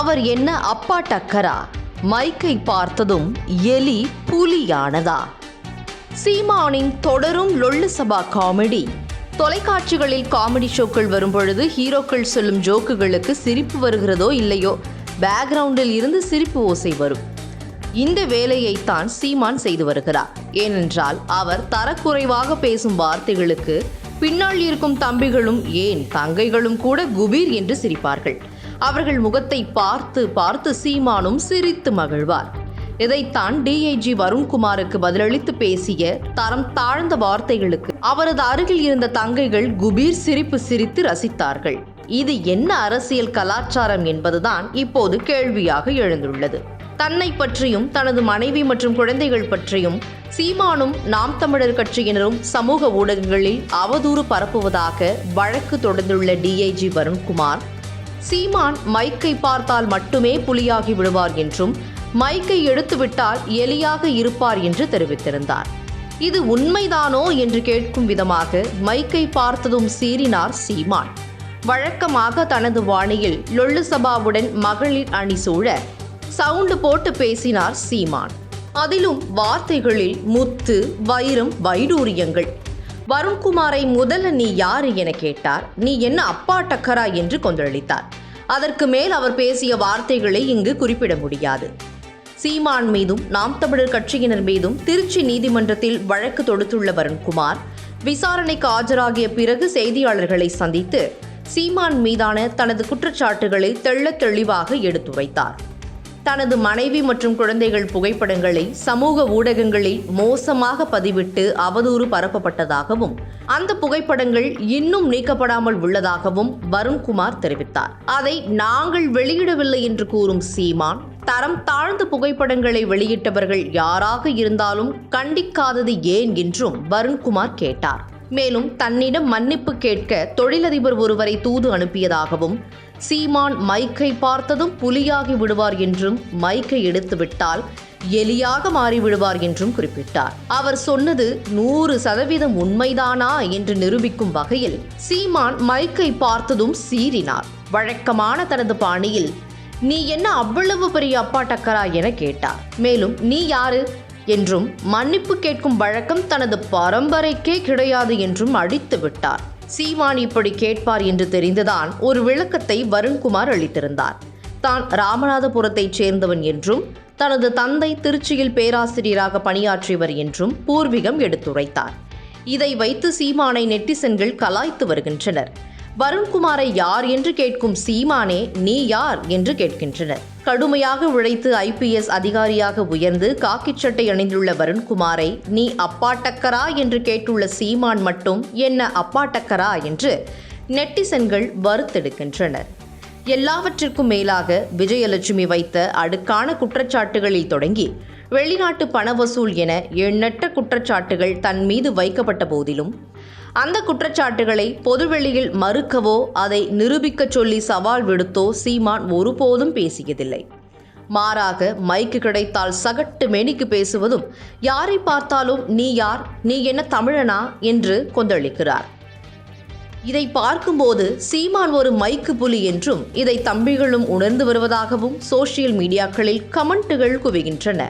அவர் என்ன அப்பா டக்கரா? மைக்கை பார்த்ததும் எலி புலியானதா? சீமானின் தொடரும் லொள்ளு சபா காமெடி. தொலைக்காட்சிகளில் காமெடி ஷோக்கள் வரும்பொழுது ஹீரோக்கள் சொல்லும் ஜோக்குகளுக்கு சிரிப்பு வருகிறதோ இல்லையோ பேக்ரவுண்டில் இருந்து சிரிப்பு ஓசை வரும். இந்த வேலையைத்தான் சீமான் செய்து வருகிறார். ஏனென்றால் அவர் தரக்குறைவாக பேசும் வார்த்தைகளுக்கு பின்னால் இருக்கும் தம்பிகளும் ஏன் தங்கைகளும் கூட குபீர் என்று சிரிப்பார்கள். அவர்கள் முகத்தை பார்த்து பார்த்து சீமானும் சிரித்து மகிழ்வார். இதைத்தான் டிஐஜி வருண்குமாருக்கு பதிலளித்து பேசிய தரம் தாழ்ந்த வார்த்தைகளுக்கு அவரது அருகில் இருந்த தங்கைகள் குபீர் சிரிப்பு சிரித்து ரசித்தார்கள். இது என்ன அரசியல் கலாச்சாரம் என்பதுதான் இப்போது கேள்வியாக எழுந்துள்ளது. தன்னை பற்றியும் தனது மனைவி மற்றும் குழந்தைகள் பற்றியும் சீமானும் நாம் தமிழர் கட்சியினரும் சமூக ஊடகங்களில் அவதூறு பரப்புவதாக வழக்கு தொடர்ந்துள்ள டிஐஜி வருண்குமார் சீமான் மைக்கை பார்த்தால் மட்டுமே புலியாகி விடுவார் என்றும் மைக்கை எடுத்துவிட்டால் எலியாக இருப்பார் என்று தெரிவித்திருந்தார். இது உண்மைதானோ என்று கேட்கும் விதமாக மைக்கை பார்த்ததும் சீறினார் சீமான். வழக்கமாக தனது வாணியில் லொல்லுசபாவுடன் மகளிர் அணி சூழ சவுண்டு போட்டு பேசினார் சீமான். அதிலும் வார்த்தைகளில் முத்து வைரம் வைடூரியங்கள் வருண்குமாரை முதல்ல நீ யாரு என கேட்டார். நீ என்ன அப்பா டக்கரா என்று கொந்தளித்தார். அதற்கு மேல் அவர் பேசிய வார்த்தைகளை இங்கு குறிப்பிட முடியாது. சீமான் மீதும் நாம் தமிழர் கட்சியினர் மீதும் திருச்சி நீதிமன்றத்தில் வழக்கு தொடுத்துள்ள வருண்குமார் விசாரணைக்கு ஆஜராகிய பிறகு செய்தியாளர்களை சந்தித்து சீமான் மீதான தனது குற்றச்சாட்டுகளை தெள்ள தெளிவாக எடுத்துரைத்தார் தனது மனைவி மற்றும் குழந்தைகள் புகைப்படங்களை சமூக ஊடகங்களில் மோசமாக பதிவிட்டு அவதூறு பரப்பப்பட்டதாகவும் அந்த புகைப்படங்கள் இன்னும் நீக்கப்படாமல் உள்ளதாகவும் வருண்குமார் தெரிவித்தார். அதை நாங்கள் வெளியிடவில்லை என்று கூறும் சீமான் தரம் தாழ்ந்த புகைப்படங்களை வெளியிட்டவர்கள் யாராக இருந்தாலும் கண்டிக்காதது ஏன் என்றும் வருண்குமார் கேட்டார். மேலும் தன்னிடம் மன்னிப்பு கேட்க தொழிலதிபர் ஒருவரை தூது அனுப்பியதாகவும் சீமான் மைக்கை பார்த்ததும் புலியாகி விடுவார் என்றும் மைக்கை எடுத்துவிட்டால் எலியாக மாறிவிடுவார் என்றும் குறிப்பிட்டார். அவர் சொன்னது நூறு சதவீதம் உண்மைதானா என்று நிரூபிக்கும் வகையில் சீமான் மைக்கை பார்த்ததும் சீறினார். வழக்கமான தனது பாணியில் நீ என்ன அவ்வளவு பெரிய அப்பா டக்கரா என கேட்டார். மேலும் நீ யாரு? என்றும் மன்னிப்பு கேட்கும் வழக்கம் தனது பரம்பரைக்கே கிடையாது என்றும் அடித்து விட்டார் சீமான் இப்படி கேட்பார் என்று தெரிந்துதான் ஒரு விளக்கத்தை வருண்குமார் அளித்திருந்தார். தான் ராமநாதபுரத்தைச் சேர்ந்தவன் என்றும் தனது தந்தை திருச்சியில் பேராசிரியராக பணியாற்றியவர் என்றும் பூர்வீகம் எடுத்துரைத்தார். இதை வைத்து சீமானை நெட்டிசன்கள் கலாய்த்து வருகின்றனர். வருண்குமாரை யார் என்று கேட்கும் சீமானே நீ யார்? என்று கேட்கின்றனர். கடுமையாக உழைத்து ஐபிஎஸ் அதிகாரியாக உயர்ந்து காக்கிச் சட்டை அணிந்துள்ள வருண்குமாரை நீ அப்பாட்டக்கரா? என்று கேட்டுள்ள சீமான் மட்டும் என்ன அப்பா டக்கரா என்று நெட்டிசன்கள் வறுத்தெடுக்கின்றனர் எல்லாவற்றிற்கும் மேலாக விஜயலட்சுமி வைத்த அடுக்கான குற்றச்சாட்டுகளில் தொடங்கி வெளிநாட்டு பண வசூல் என எண்ணற்ற குற்றச்சாட்டுகள் தன் மீது வைக்கப்பட்ட போதிலும் அந்த குற்றச்சாட்டுகளை பொதுவெளியில் மறுக்கவோ அதை நிரூபிக்கச் சொல்லி சவால் விடுத்தோ சீமான் ஒருபோதும் பேசியதில்லை. மாறாக மைக்கு கிடைத்தால் சகட்டு மேனிக்கு பேசுவதும் யாரை பார்த்தாலும் நீ யார் நீ என்ன தமிழனா என்று கொந்தளிக்கிறார். இதை பார்க்கும்போது சீமான் ஒரு மைக்கு புலி என்றும் இதை தம்பிகளும் உணர்ந்து வருவதாகவும் சோஷியல் மீடியாக்களில் கமெண்ட்டுகள் குவிகின்றன.